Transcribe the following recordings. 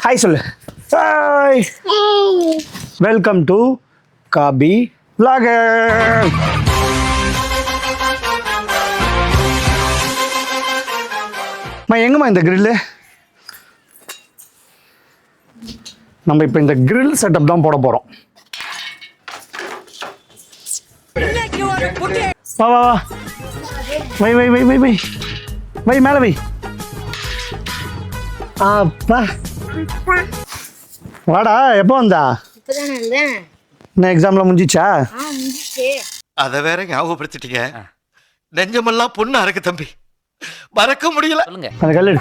Hi சொல்லு. Hi welcome to காபி vlogger அம்மா எங்கம்மா இந்த கிரில்லு நம்ம இப்போ இந்த கிரில் செட்டப் தான் போட போகிறோம் வா வா வா. வை வை வை வை வை. வை மேலே வை. அப்பா. வாடா எப்போ வந்தா? இப்பதானே வந்தேன். என்ன எக்ஸாம்ல முடிஞ்சிச்சா? அத வேற ஞாபகப்படுத்திட்டீங்க. நெஞ்சமெல்லாம் பொண்ணா இருக்கு தம்பி. மறக்க முடியல. அந்த கல் எடு.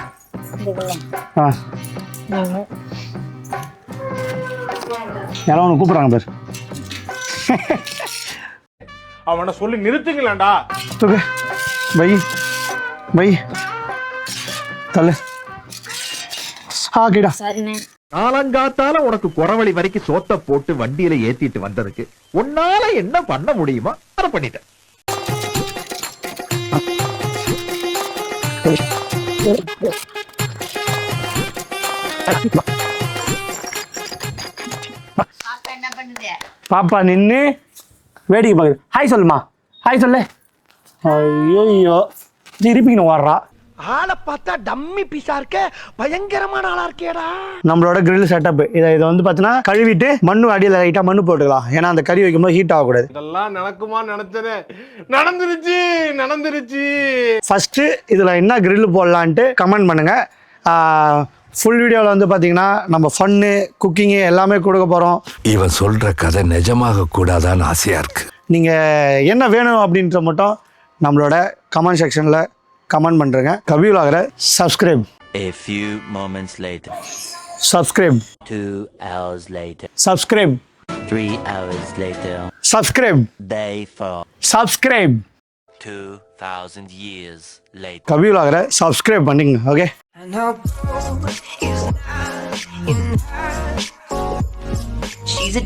ஆ. யாரோ ஒன்று கூப்பிட்றாங்க பேர். அவனை சொல்லி நிறுத்துங்களேன்டா. தூக்கு. வை. வை. தள்ளு. ஆக்கிடா சரிண்ணே காலங்காத்தால உனக்கு குறவழி வரைக்கும் சோத்த போட்டு வண்டியில ஏத்திட்டு வந்ததுக்கு உன்னால என்ன பண்ண முடியுமா அதை பண்ணிட்டேன். பாப்பா என்ன பண்ணுது? பாப்பா நின்று வேடிக்கை பார்க்குது. ஹாய் சொல்லுமா. ஹாய் சொல்லு. ஐயோ திருப்பிக்கணும் வர்றா ஆளை பார்த்தா டம்மி பீஸா இருக்க பயங்கரமான ஆளா இருக்கேடா. நம்மளோட grill செட்டப் இதை இதை வந்து பார்த்தீங்கன்னா கழுவிட்டு மண்ணு அடியில் லைட்டாக மண்ணு போட்டுக்கலாம். ஏன்னா அந்த கறி வைக்கும்போது ஹீட் ஆகக்கூடாது. இதெல்லாம் நடக்குமா நினைச்சனே. நடந்துருச்சு நடந்துருச்சு. ஃபஸ்ட்டு இதில் என்ன grill போடலான்ட்டு கமெண்ட் பண்ணுங்கள் ஃபுல் வீடியோவில் வந்து பார்த்தீங்கன்னா நம்ம ஃபன்னு குக்கிங்கு எல்லாமே கொடுக்க போகிறோம் இவன் சொல்ற கதை நிஜமாக கூடாதான்னு ஆசையா இருக்கு. நீங்கள் என்ன வேணும் அப்படின்ற மட்டும் நம்மளோட கமெண்ட் செக்ஷனில் கமெண்ட் பண்ணுறேங்க கவியுலாகிற subscribe A few moments later, subscribe two hours later, subscribe three hours later, subscribe day four, subscribe two thousand years later. கவியுலாகிற சப்ஸ்கிரைப் பண்ணிங்க okay And her is not in her. She's a